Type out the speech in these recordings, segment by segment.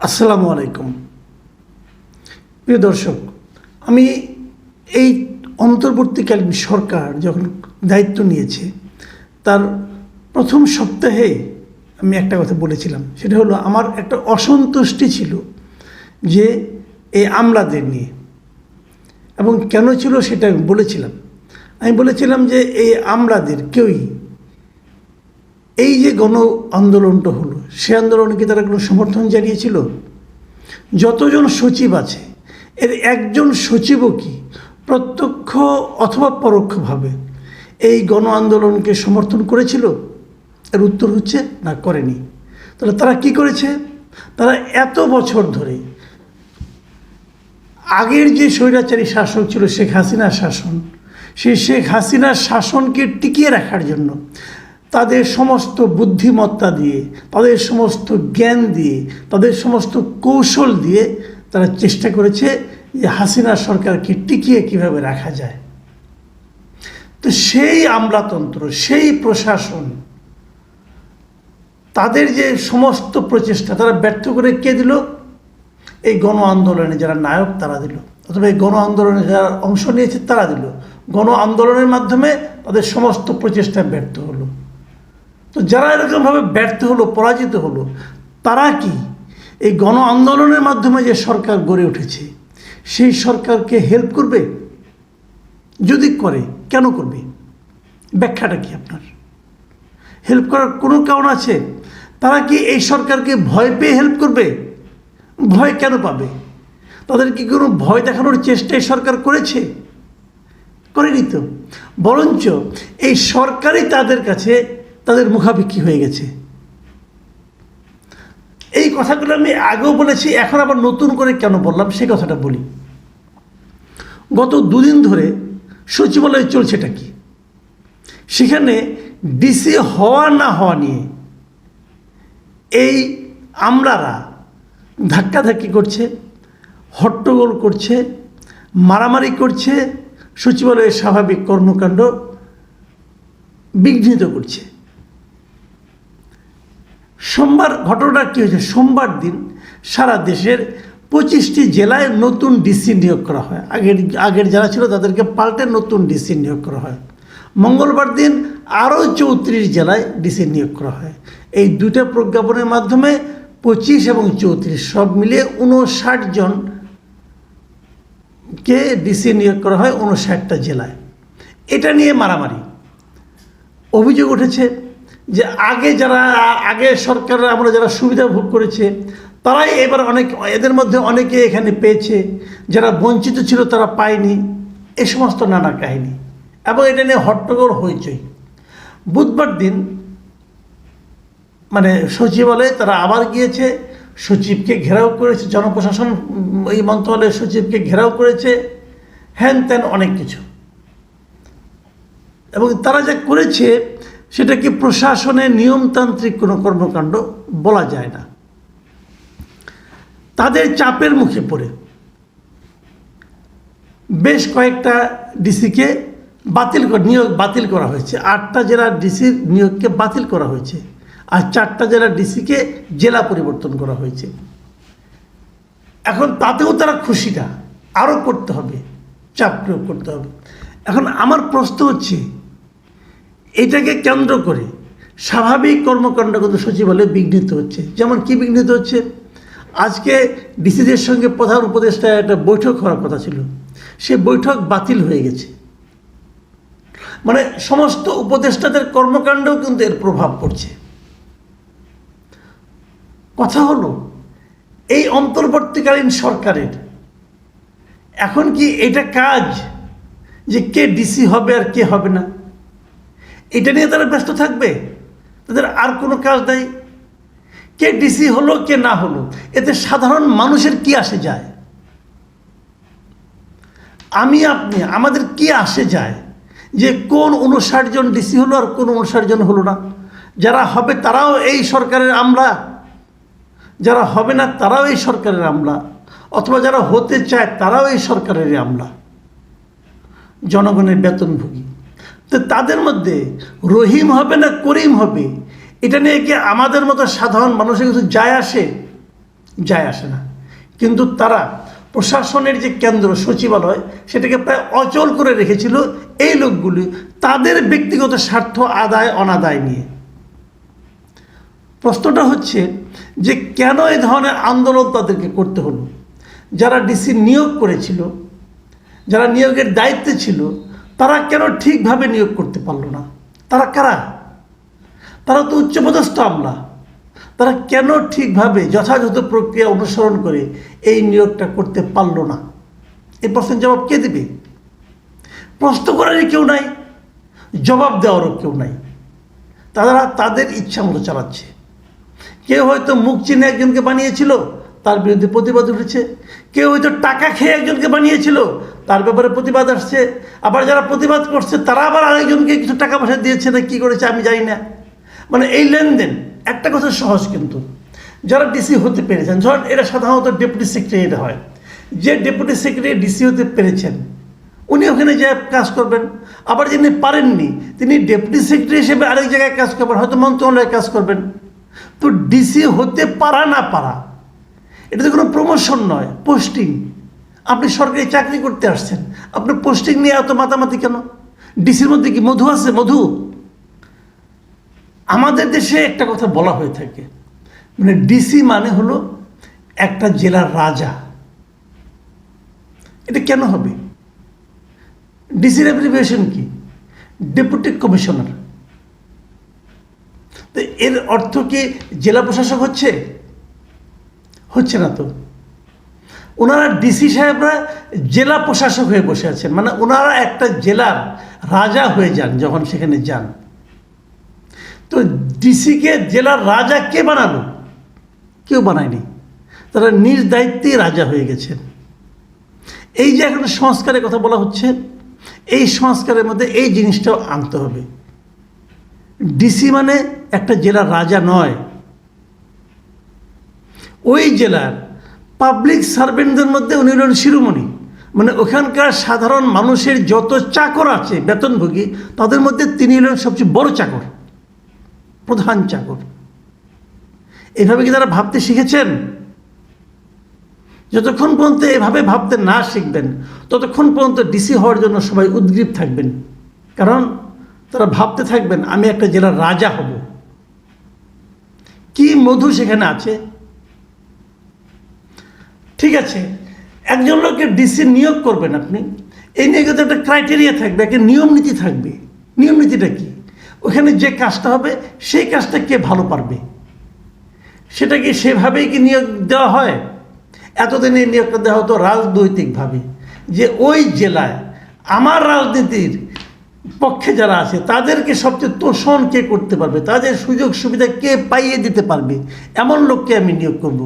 আসসালামু আলাইকুম। প্রিয় দর্শক, আমি এই অন্তর্বর্তীকালীন সরকার যখন দায়িত্ব নিয়েছে, তার প্রথম সপ্তাহে আমি একটা কথা বলেছিলাম। সেটা হলো, আমার একটা অসন্তুষ্টি ছিল যে এই আমলাদের নিয়ে। এবং কেন ছিল সেটা আমি বলেছিলাম। আমি বলেছিলাম যে এই আমলাদের কেউই এই যে গণ আন্দোলনটা হলো, সে আন্দোলনে কি তারা কোনো সমর্থন জানিয়েছিল? যতজন সচিব আছে, এর একজন সচিবও কি প্রত্যক্ষ অথবা পরোক্ষভাবে এই গণ আন্দোলনকে সমর্থন করেছিল? এর উত্তর হচ্ছে, না, করেনি। তাহলে তারা কি করেছে? তারা এত বছর ধরে আগের যে স্বৈরাচারী শাসক ছিল শেখ হাসিনার শাসন, সেই শেখ হাসিনার শাসনকে টিকিয়ে রাখার জন্য তাদের সমস্ত বুদ্ধিমত্তা দিয়ে, তাদের সমস্ত জ্ঞান দিয়ে, তাদের সমস্ত কৌশল দিয়ে তারা চেষ্টা করেছে যে হাসিনা সরকারকে টিকিয়ে কীভাবে রাখা যায়। তো সেই আমলাতন্ত্র, সেই প্রশাসন, তাদের যে সমস্ত প্রচেষ্টা, তারা ব্যর্থ করে কে দিল? এই গণ আন্দোলনে যারা নায়ক, তারা দিল। অথবা এই গণ আন্দোলনে যারা অংশ নিয়েছে, তারা দিল। গণ আন্দোলনের মাধ্যমে তাদের সমস্ত প্রচেষ্টা ব্যর্থ হলো। তো যারা এরকমভাবে ব্যর্থ হলো, পরাজিত হলো, তারা কি? এই গণ আন্দোলনের মাধ্যমে যে সরকার গড়ে উঠেছে, সেই সরকারকে হেল্প করবে? যদি করে, কেন করবে? ব্যাখ্যাটা কি আপনার? হেল্প করার কোনো কারণ আছে? তারা কি এই সরকারকে ভয় পেয়ে হেল্প করবে? ভয় কেন পাবে? তাদের কি কোনো ভয় দেখানোর চেষ্টা এই সরকার করেছে? করেনি তো। বরঞ্চ এই সরকারই তাদের কাছে তাদের মুখাপেক্ষী হয়ে গেছে। এই কথাগুলো আমি আগেও বলেছি, এখন আবার নতুন করে কেন বললাম সে কথাটা বলি। গত দুদিন ধরে সচিবালয়ে চলছেটা কি? সেখানে ডিসি হওয়া না হওয়া নিয়ে এই আমলারা ধাক্কাধাক্কি করছে, হট্টগোল করছে, মারামারি করছে, সচিবালয়ের স্বাভাবিক কর্মকাণ্ড বিঘ্নিত করছে। সোমবার, ঘটনাটা কী হয়েছে? সোমবার দিন সারা দেশের পঁচিশটি জেলায় নতুন ডিসি নিয়োগ করা হয়। আগের আগের যারা ছিল তাদেরকে পাল্টে নতুন ডিসি নিয়োগ করা হয়। মঙ্গলবার দিন আরও চৌত্রিশ জেলায় ডিসি নিয়োগ করা হয়। এই দুইটা প্রজ্ঞাপনের মাধ্যমে পঁচিশ এবং চৌত্রিশ সব মিলিয়ে উনষাট জন কে ডিসি নিয়োগ করা হয় উনষাটটা জেলায়। এটা নিয়ে মারামারি। অভিযোগ উঠেছে যে আগে যারা, আগে সরকার আমরা যারা সুবিধা ভোগ করেছে, তারাই এবার অনেক, এদের মধ্যে অনেকে এখানে পেয়েছে, যারা বঞ্চিত ছিল তারা পায়নি, এ সমস্ত নানা কাহিনী। এবং এটা নিয়ে হট্টগোল হইচই বুধবার দিন মানে সচিবালয়ে তারা আবার গিয়েছে, সচিবকে ঘেরাও করেছে, জনপ্রশাসন, এই মন্ত্রণালয়ের সচিবকে ঘেরাও করেছে, হ্যান ত্যান অনেক কিছু। এবং তারা যা করেছে সেটা কি প্রশাসনের নিয়মতান্ত্রিক কোনো কর্মকাণ্ড বলা যায় না। তাদের চাপের মুখে পড়ে। বেশ কয়েকটা ডিসিকে বাতিল নিয়োগ বাতিল করা হয়েছে। আটটা জেলার ডিসির নিয়োগকে বাতিল করা হয়েছে। আর চারটা জেলার ডিসিকে জেলা পরিবর্তন করা হয়েছে। এখন তাতেও তারা খুশি না আরও করতে হবে। চাপ প্রয়োগ করতে হবে। এখন আমার প্রশ্ন হচ্ছে এটাকে কেন্দ্র করে স্বাভাবিক কর্মকাণ্ড কিন্তু সচিবালয়ে বিঘ্নিত হচ্ছে। যেমন কি বিঘ্নিত হচ্ছে? আজকে ডিসিদের সঙ্গে প্রধান উপদেষ্টা একটা বৈঠক হওয়ার কথা ছিল। সে বৈঠক বাতিল হয়ে গেছে। মানে সমস্ত উপদেষ্টাদের কর্মকাণ্ডেও কিন্তু এর প্রভাব পড়ছে। কথা হলো, এই অন্তর্বর্তীকালীন সরকারের এখন কি এটা কাজ যে কে ডিসি হবে আর কে হবে না? এটা নিয়ে তারা ব্যস্ত থাকবে? তাদের আর কোনো কাজ নাই। কে ডিসি হলো, কে না হলো, এতে সাধারণ মানুষের কি আসে যায়? আমি, আপনি, আমাদের কি আসে যায় যে কোন উনষাট জন ডিসি হলো আর কোন উনষাট জন হলো না? যারা হবে তারাও এই সরকারের আমলা। যারা হবে না তারাও এই সরকারের আমলা। অথবা যারা হতে চায় তারাও এই সরকারের আমলা। জনগণের বেতনভোগী। তো তাদের মধ্যে রহিম হবে না করিম হবে? এটা নিয়ে কি আমাদের মতো সাধারণ মানুষের কিছু যায় আসে? যায় আসে না। কিন্তু তারা প্রশাসনের যে কেন্দ্র, সচিবালয়, সেটাকে প্রায় অচল করে রেখেছিল এই লোকগুলি তাদের ব্যক্তিগত স্বার্থ আদায় অনাদায় নিয়ে। প্রশ্নটা হচ্ছে যে কেন এই ধরনের আন্দোলন তাদেরকে করতে হলো? যারা ডিসি নিয়োগ করেছিল, যারা নিয়োগের দায়িত্বে ছিল তারা কেন ঠিকভাবে নিয়োগ করতে পারল না? তারা কারা? তারা তো উচ্চপদস্থ আমলা। তারা কেন ঠিকভাবে যথাযথ প্রক্রিয়া অনুসরণ করে এই নিয়োগটা করতে পারল না? এই প্রশ্নের জবাব কে দেবে? প্রশ্ন করারই কেউ নাই, জবাব দেওয়ারও কেউ নাই। তারা তাদের ইচ্ছা মতো চালাচ্ছে। কেউ হয়তো মুখ চিনে একজনকে বানিয়েছিল তার বিরুদ্ধে প্রতিবাদ উঠেছে। কেউ হয়তো টাকা খেয়ে একজনকে বানিয়েছিল, তার ব্যাপারে প্রতিবাদ আসছে। আবার যারা প্রতিবাদ করছে, তারা আবার আরেকজনকে কিছু টাকা পয়সা দিয়েছে না কী করেছে আমি জানি না। মানে এই লেনদেন, একটা কথা সহজ কিন্তু। যারা ডিসি হতে পেরেছেন, ধরেন এটা সাধারণত ডেপুটি সেক্রেটারি হয়। যে ডেপুটি সেক্রেটারি ডিসি হতে পেরেছেন, উনি ওখানে যে কাজ করবেন। আবার যিনি পারেননি, তিনি ডেপুটি সেক্রেটারি হিসেবে আরেক জায়গায় কাজ করবেন, হয়তো মন্ত্রণালয়ে কাজ করবেন। তো ডিসি হতে পারা না পারা এটা তো কোনো প্রমোশন নয় পোস্টিং আপনি সরকারি চাকরি করতে আসছেন আপনি পোস্টিং নিয়ে এত মাতামাতি কেন? ডিসির মধ্যে কি মধু আছে? মধু? আমাদের দেশে একটা কথা বলা হয়ে থাকে মানে ডিসি মানে হলো একটা জেলার রাজা। এটা কেন হবে? ডিসির অ্যাপ্লিকেশন কি? ডেপুটি কমিশনার তো এর অর্থ কি জেলা প্রশাসক হচ্ছে? হচ্ছে না তো। ওনারা ডিসি সাহেবরা জেলা প্রশাসক হয়ে বসে আছেন। মানে ওনারা একটা জেলার রাজা হয়ে যান যখন সেখানে যান। তো ডিসিকে জেলার রাজা কে বানালো? কেউ বানায়নি। তারা নিজ দায়িত্বেই রাজা হয়ে গেছেন। এই যে এখন সংস্কারের কথা বলা হচ্ছে, এই সংস্কারের মধ্যে এই জিনিসটাও আনতে হবে। ডিসি মানে একটা জেলার রাজা নয়। ওই জেলার পাবলিক সার্ভেন্টদের মধ্যে উনি হলেন শিরোমণি। মানে ওখানকার সাধারণ মানুষের যত চাকর আছে, বেতনভোগী, তাদের মধ্যে তিনি হলেন সবচেয়ে বড় চাকর, প্রধান চাকর। এভাবে কি তারা ভাবতে শিখেছেন? যতক্ষণ পর্যন্ত এভাবে ভাবতে না শিখবেন, ততক্ষণ পর্যন্ত ডিসি হওয়ার জন্য সবাই উদ্গ্রীব থাকবেন। কারণ তারা ভাবতে থাকবেন, আমি একটা জেলার রাজা হব। কি মধু সেখানে আছে? ঠিক আছে? একজন লোককে ডিসি নিয়োগ করবেন আপনি, এই নিয়ে কিন্তু একটা ক্রাইটেরিয়া থাকবে, একটা নিয়ম নীতি থাকবে। নিয়ম নীতিটা কি? ওখানে যে কাজটা হবে, সেই কাজটা কে ভালো পারবে? সেটা কি সেভাবেই কি নিয়োগ দেওয়া হয়? এতদিন এই নিয়োগটা দেওয়া হতো রাজনৈতিকভাবে, যে ওই জেলায় আমার রাজনীতির পক্ষে যারা আছে, তাদেরকে সবচেয়ে তোষণ কে করতে পারবে? তাদের সুযোগ সুবিধা কে পাইয়ে দিতে পারবে? এমন লোককে আমি নিয়োগ করব।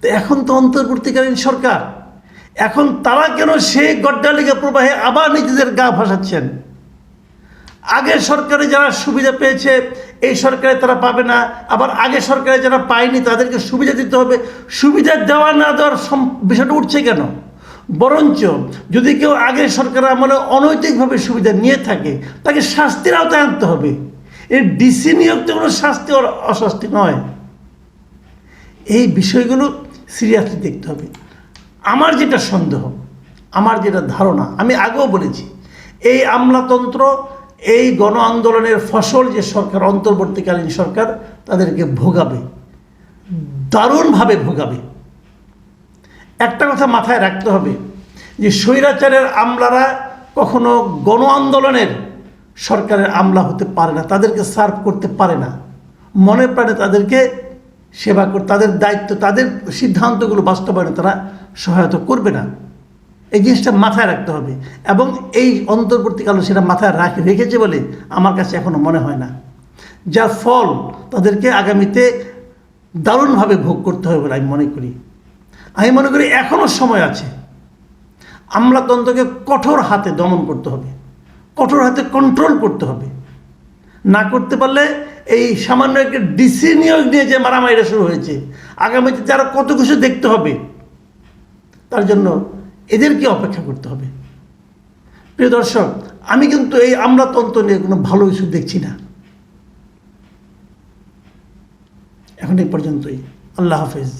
তো এখন তো অন্তর্বর্তীকালীন সরকার। এখন তারা কেন সেই গড্ডালিকা প্রবাহে আবার নিজেদের গা ভাসাচ্ছেন? আগের সরকারে যারা সুবিধা পেয়েছে, এই সরকারে তারা পাবে না। আবার আগের সরকারে যারা পায়নি, তাদেরকে সুবিধা দিতে হবে। সুবিধা দেওয়া না দেওয়ার বিষয়টা উঠছে কেন? বরঞ্চ যদি কেউ আগের সরকার আমলে অনৈতিকভাবে সুবিধা নিয়ে থাকে, তাকে শাস্তির আওতায় আনতে হবে। এর ডিসি নিয়োগ তো কোনো শাস্তি অশাস্তি নয়। এই বিষয়গুলো সিরিয়াসলি দেখতে হবে। আমার যেটা সন্দেহ, আমার যেটা ধারণা, আমি আগেও বলেছি, এই আমলাতন্ত্র, এই গণ আন্দোলনের ফসল যে সরকার, অন্তর্বর্তীকালীন সরকার, তাদেরকে ভোগাবে। দারুণভাবে ভোগাবে। একটা কথা মাথায় রাখতে হবে যে, স্বৈরাচারের আমলারা কখনো গণ আন্দোলনের সরকারের আমলা হতে পারে না, তাদেরকে সার্ভ করতে পারে না। মনে প্রাণে তাদেরকে সেবা করে, তাদের দায়িত্ব, তাদের সিদ্ধান্তগুলো বাস্তবায়নে তারা সহায়তা করবে না। এই জিনিসটা মাথায় রাখতে হবে এবং এই অন্তর্বর্তীকালে সেটা মাথায় রাখে, রেখেছে বলে আমার কাছে এখনও মনে হয় না। যার ফল তাদেরকে আগামীতে দারুণভাবে ভোগ করতে হবে বলে আমি মনে করি। আমি মনে করি এখনও সময় আছে। আমলাতন্ত্রকে কঠোর হাতে দমন করতে হবে, কঠোর হাতে কন্ট্রোল করতে হবে। না করতে পারলে এই সামান্য একটা ডিসি নিয়োগ নিয়ে যে মারামারিটা শুরু হয়েছে, আগামীতে যারা কত কিছু দেখতে হবে, তার জন্য এদেরকে অপেক্ষা করতে হবে। প্রিয় দর্শক, আমি কিন্তু এই আমলাতন্ত্র নিয়ে কোনো ভালো কিছু দেখছি না। এখন এই পর্যন্তই। আল্লাহ হাফেজ।